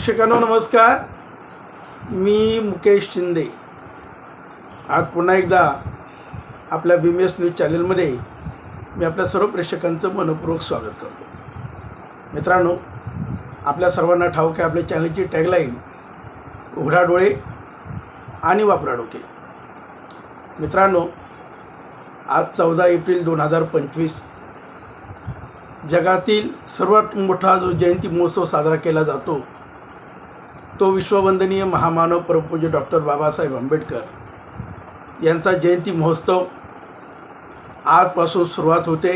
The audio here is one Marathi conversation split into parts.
प्रेक्षकांनो नमस्कार. मी मुकेश शिंदे. आज पुन्हा एकदा आपल्या बी एस न्यूज चॅनलमध्ये मी आपल्या सर्व प्रेक्षकांचं मनपूर्वक स्वागत करतो. मित्रांनो आपल्या सर्वांना ठाऊक आहे आपल्या चॅनलची टॅगलाईन उघडा डोळे आणि वापरा डोके. मित्रांनो आज चौदा एप्रिल दोन हजार पंचवीस जगातील सर्वात मोठा जो जयंती महोत्सव साजरा केला जातो तो विश्ववंदनीय महामानव परमपूज्य डॉक्टर बाबासाहेब आंबेडकर यांचा जयंती महोत्सव आजपासून सुरुवात होते.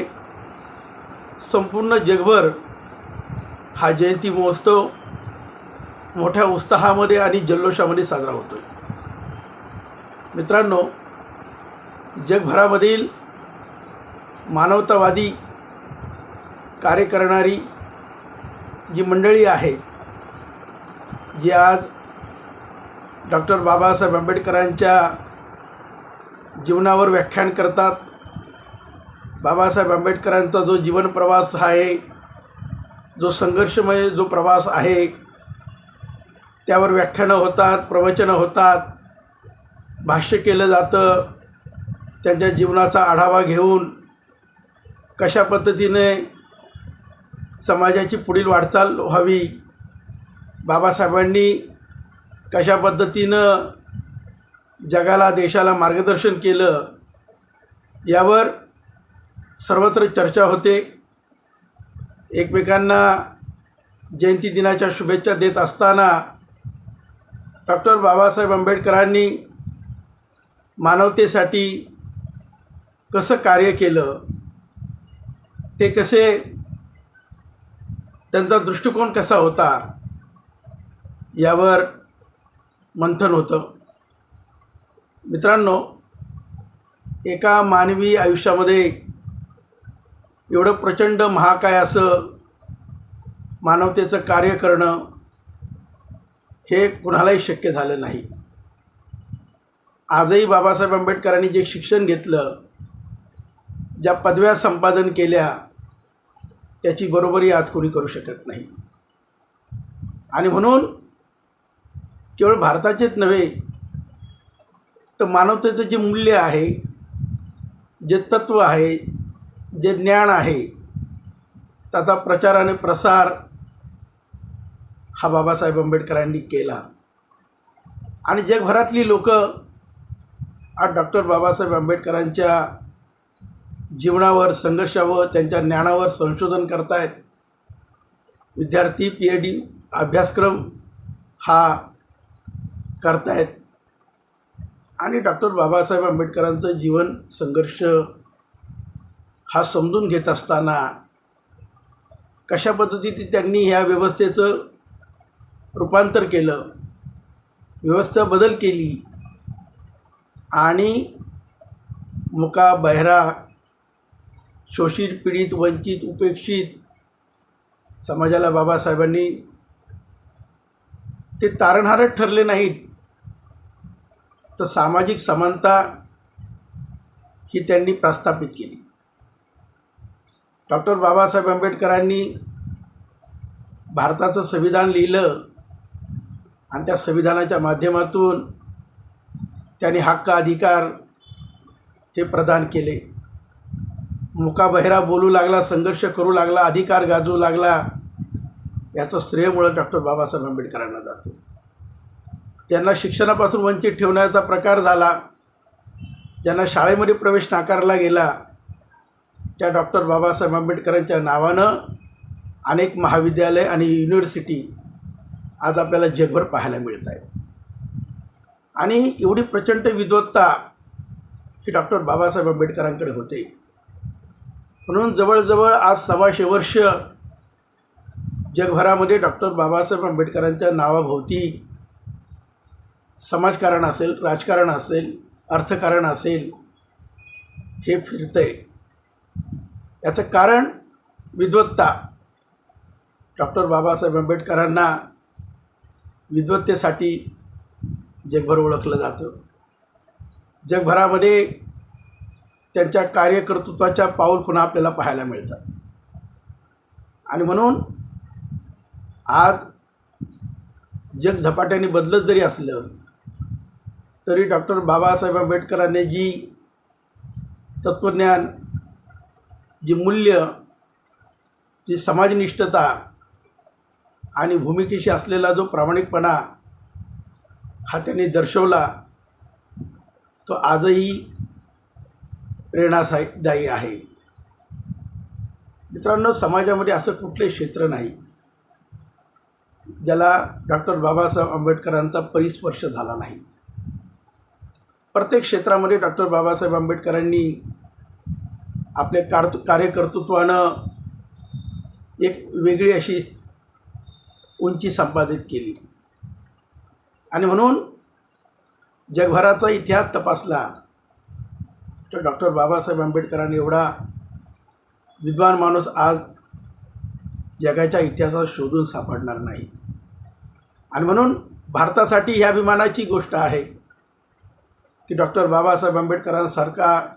संपूर्ण जगभर हा जयंती महोत्सव मोठ्या उत्साहामध्ये आणि जल्लोषामध्ये साजरा होतो आहे मित्रांनो जगभरामधील मानवतावादी कार्य करणारी जी मंडळी आहे जी आज डॉक्टर बाबासाहेब आंबेडकरांच्या जीवनावर व्याख्यान करतात बाबासाहेब आंबेडकरांचा जो जीवन प्रवास आहे जो संघर्षमय जो प्रवास आहे त्यावर व्याख्यानं होतात प्रवचनं होतात भाष्य केलं जातं त्यांच्या जीवनाचा आढावा घेऊन कशा पद्धतीने समाजाची पुढील वाटचाल व्हावी बाबासाहेबांनी कशा पद्धतीनं जगाला देशाला मार्गदर्शन केलं यावर सर्वत्र चर्चा होते. एकमेकांना जयंती दिनाच्या शुभेच्छा देत असताना डॉक्टर बाबासाहेब आंबेडकरांनी मानवतेसाठी कसं कार्य केलं ते कसे त्यांचा दृष्टिकोन कसा होता यावर मंथन होतं. मित्रांनो एका मानवी आयुष्यामध्ये एवढं प्रचंड महाकाय असं मानवतेचं कार्य करणं हे कुणालाही शक्य झालं नाही. आजही बाबासाहेब आंबेडकरांनी जे शिक्षण घेतलं ज्या पदव्या संपादन केल्या त्याची बरोबरी आज कोणी करू शकत नाही. आणि म्हणून केवळ भारताचेच नव्हे तर मानवतेचं जे मूल्य आहे जे तत्त्व आहे जे ज्ञान आहे त्याचा प्रचार आणि प्रसार हा बाबासाहेब आंबेडकरांनी केला. आणि जगभरातली लोक आज डॉक्टर बाबासाहेब आंबेडकरांच्या जीवनावर संघर्षावर त्यांच्या ज्ञानावर संशोधन करतायत. विद्यार्थी पी एच डी अभ्यासक्रम हा करतायत. आणि डॉक्टर बाबासाहेब आंबेडकरांचं जीवन संघर्ष हा समजून घेत असताना कशा पद्धतीने त्यांनी ह्या व्यवस्थेचं रूपांतर केलं व्यवस्था बदल केली आणि मुका बहिरा शोषित पीडित वंचित उपेक्षित समाजाला बाबासाहेबांनी ते तारणहारच ठरले नाहीत. तर सामाजिक समानता ही त्यांनी प्रस्थापित केली. डॉक्टर बाबासाहेब आंबेडकरांनी भारताचं संविधान लिहिलं आणि त्या संविधानाच्या माध्यमातून त्यांनी हक्क अधिकार हे प्रदान केले. मुकाबहिरा बोलू लागला संघर्ष करू लागला अधिकार गाजू लागला याचं श्रेय मुळं डॉक्टर बाबासाहेब आंबेडकरांना जातो. ज्यांना शिक्षणापासून वंचित ठेवण्याचा प्रकार झाला ज्यांना शाळेमध्ये प्रवेश नाकारला गेला त्या डॉक्टर बाबासाहेब आंबेडकरांच्या नावानं अनेक महाविद्यालय आणि युनिव्हर्सिटी आज आपल्याला जगभर पाहायला मिळत आहेत. आणि एवढी प्रचंड विद्वत्ता ही डॉक्टर बाबासाहेब आंबेडकरांकडे होते. म्हणून जवळजवळ आज सव्वाशे वर्ष जगभरामध्ये डॉक्टर बाबासाहेब आंबेडकरांच्या नावाभोवती समाजकारण असेल राजकारण असेल अर्थकारण असेल हे फिरतं आहे याचं कारण विद्वत्ता. डॉक्टर बाबासाहेब आंबेडकरांना विद्वत्तेसाठी जगभर ओळखलं जातं. जगभरामध्ये त्यांच्या कार्यकर्तृत्वाच्या पाऊल पुन्हा आपल्याला पाहायला मिळतात. आणि म्हणून आज जग झपाट्याने बदलत जरी असलं तरी डॉक्टर बाबासाहेब आंबेडकरांनी जी तत्त्वज्ञान जी मूल्य जी समाजनिष्ठता आणि भूमिकेशी असलेला जो प्रामाणिकपणा हा त्यांनी दर्शवला तो आजही प्रेरणादायी आहे. मित्रांनो समाजामध्ये असं कुठले क्षेत्र नाही ज्याला डॉक्टर बाबासाहेब आंबेडकरांचा परिस्पर्श झाला नाही. प्रत्येक क्षेत्रामध्ये डॉक्टर बाबासाहेब आंबेडकरांनी आपले कार कार्यकर्तृत्वानं एक वेगळी अशी उंची संपादित केली. आणि म्हणून जगभराचा इतिहास तपासला तर डॉक्टर बाबासाहेब आंबेडकरांनी एवढा विद्वान माणूस आज जगाच्या इतिहासात शोधून सापडणार नाही. आणि म्हणून भारतासाठी ही अभिमानाची गोष्ट आहे. की डॉक्टर बाबासाहेब आंबेडकरांसारखा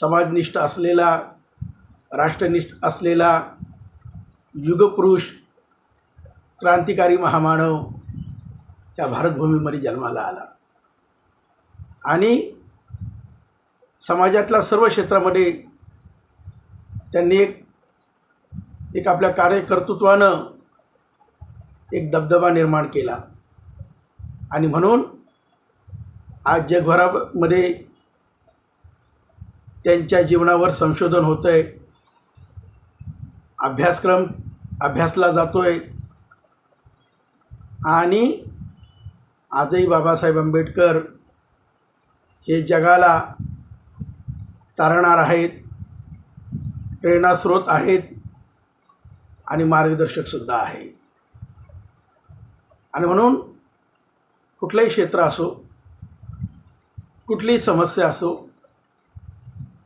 समाजनिष्ठ असलेला राष्ट्रनिष्ठ असलेला युगपुरुष क्रांतिकारी महामानव त्या भारतभूमीमध्ये जन्माला आला. आणि समाजातल्या सर्व क्षेत्रामध्ये त्यांनी एक एक आपल्या कार्यकर्तृत्वानं एक दबदबा निर्माण केला. आणि म्हणून आज जगभरामध्ये त्यांच्या जीवनावर संशोधन होतं आहे अभ्यासक्रम अभ्यासला जातो आहे आणि आजही बाबासाहेब आंबेडकर हे जगाला तारणार आहेत प्रेरणास्रोत आहेत आणि मार्गदर्शकसुद्धा आहे आणि म्हणून कुठलंही क्षेत्र असो कुठलीही समस्या असो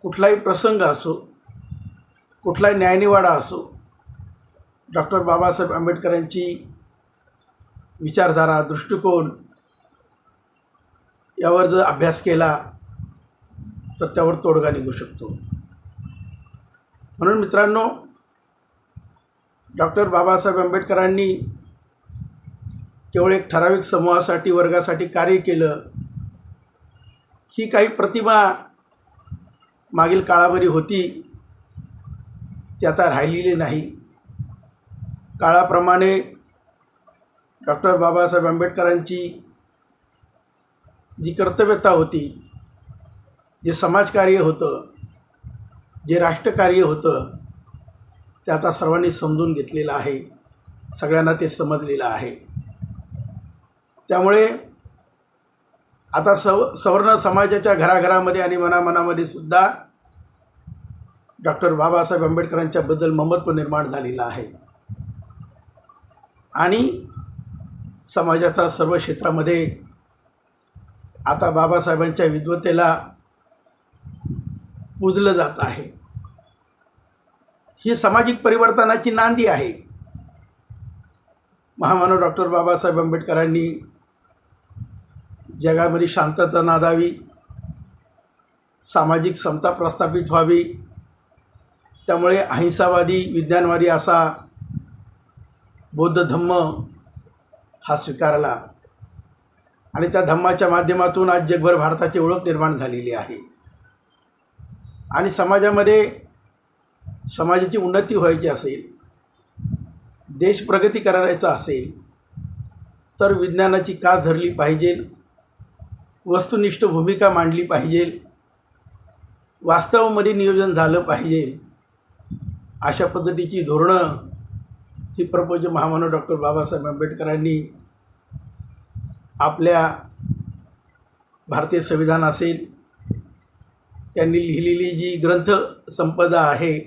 कुठलाही प्रसंग असो कुठलाही न्यायनिवाडा असो डॉक्टर बाबासाहेब आंबेडकरांची विचारधारा दृष्टिकोन यावर जर अभ्यास केला तर त्यावर तोडगा निघू शकतो. म्हणून मित्रांनो डॉक्टर बाबासाहेब आंबेडकरांनी केवळ एक ठराविक समूहासाठी वर्गासाठी कार्य केलं ही काही प्रतिमा मागील काळामध्ये होती ती आता राहिलेली नाही. काळाप्रमाणे डॉक्टर बाबासाहेब आंबेडकरांची जी कर्तव्यता होती जे समाजकार्य होतं जे राष्ट्रकार्य होतं ते आता सर्वांनी समजून घेतलेलं आहे सगळ्यांना ते समजलेलं आहे. त्यामुळे आता सव सवर्ण समाजाच्या घराघरामध्ये आणि मनामनामध्ये सुद्धा डॉक्टर बाबासाहेब आंबेडकरांच्याबद्दल ममत्व निर्माण झालेलं आहे. आणि समाजाच्या सर्व क्षेत्रामध्ये आता बाबासाहेबांच्या विद्वतेला पूजलं जात आहे. ही सामाजिक परिवर्तनाची नांदी आहे. महामानव डॉक्टर बाबासाहेब आंबेडकरांनी जगामध्ये शांतता नादावी सामाजिक समता प्रस्थापित व्हावी. त्यामुळे अहिंसावादी विज्ञानवादी असा बौद्ध धम्म हा स्वीकारला. आणि त्या धम्माच्या माध्यमातून आज जगभर भारताची ओळख निर्माण झालेली आहे. आणि समाजामध्ये समाजाची उन्नती व्हायची असेल देश प्रगती करायचा असेल तर विज्ञानाची का धरली पाहिजे? वस्तुनिष्ठ भूमिका मांडली पाहिजे. वास्तवामध्ये नियोजन झालं पाहिजे. अशा पद्धतीची धोरणं ही प्रपोज महामानव डॉक्टर बाबासाहेब आंबेडकरांनी आपल्या भारतीय संविधान असेल त्यांनी लिहिलेली जी ग्रंथ संपदा आहे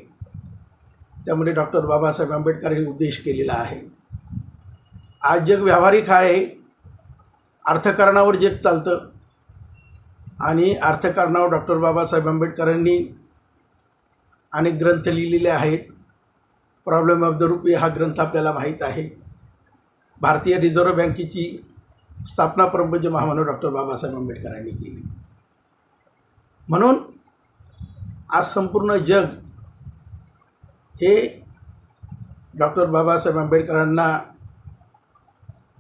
त्यामध्ये डॉक्टर बाबासाहेब आंबेडकरांनी उद्देश केलेला आहे. आज जग व्यावहारिक आहे अर्थकारणावर जग चालतं. आणि अर्थकारणावर डॉक्टर बाबासाहेब आंबेडकरांनी अनेक ग्रंथ लिहिलेले आहेत. प्रॉब्लेम ऑफ द रुपी हा ग्रंथ आपल्याला माहीत आहे. भारतीय रिझर्व्ह बँकेची स्थापना परमपूज्य महामानव डॉक्टर बाबासाहेब आंबेडकरांनी केली. म्हणून आज संपूर्ण जग हे डॉक्टर बाबासाहेब आंबेडकरांना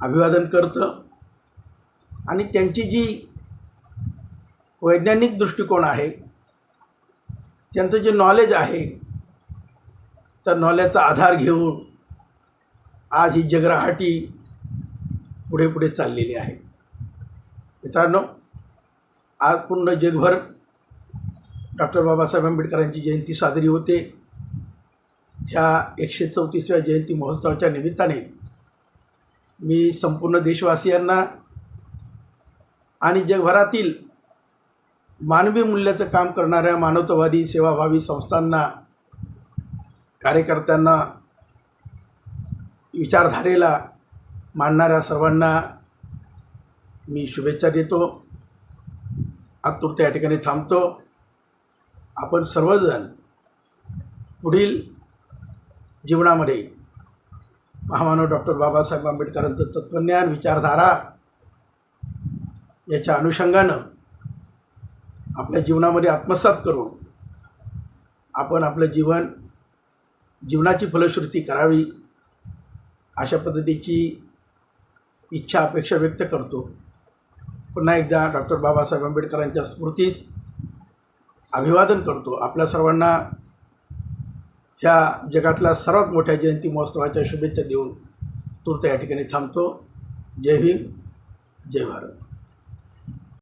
अभिवादन करतं आणि त्यांची जी वैज्ञानिक दृष्टिकोन आहे. त्यांचं जे नॉलेज आहे त्या नॉलेजचा आधार घेऊन आज ही जगराहाटी पुढे पुढे चाललेली आहे. मित्रांनो आज पूर्ण जगभर डॉक्टर बाबासाहेब आंबेडकरांची जयंती साजरी होते. ह्या एकशे चौतीसव्या जयंती महोत्सवाच्या निमित्ताने मी संपूर्ण देशवासियांना आणि जगभरातील मानवी मूल्याचं काम करणाऱ्या मानवतावादी सेवाभावी संस्थांना कार्यकर्त्यांना विचारधारेला मानणाऱ्या सर्वांना मी शुभेच्छा देतो. आतुरता या ठिकाणी थांबतो. आपण सर्वजण पुढील जीवनामध्ये महामानव डॉक्टर बाबासाहेब आंबेडकरांचं तत्त्वज्ञान विचारधारा याच्या अनुषंगानं आपल्या जीवनामध्ये आत्मसात करून आपण आपलं जीवन जीवनाची फलश्रुती करावी अशा पद्धतीची इच्छा अपेक्षा व्यक्त करतो. पुन्हा एकदा डॉक्टर बाबासाहेब आंबेडकरांच्या स्मृतीस अभिवादन करतो. आपल्या सर्वांना ह्या जगातल्या सर्वात मोठ्या जयंती महोत्सवाच्या शुभेच्छा देऊन तूर्त या ठिकाणी थांबतो. जय भीम जय भारत.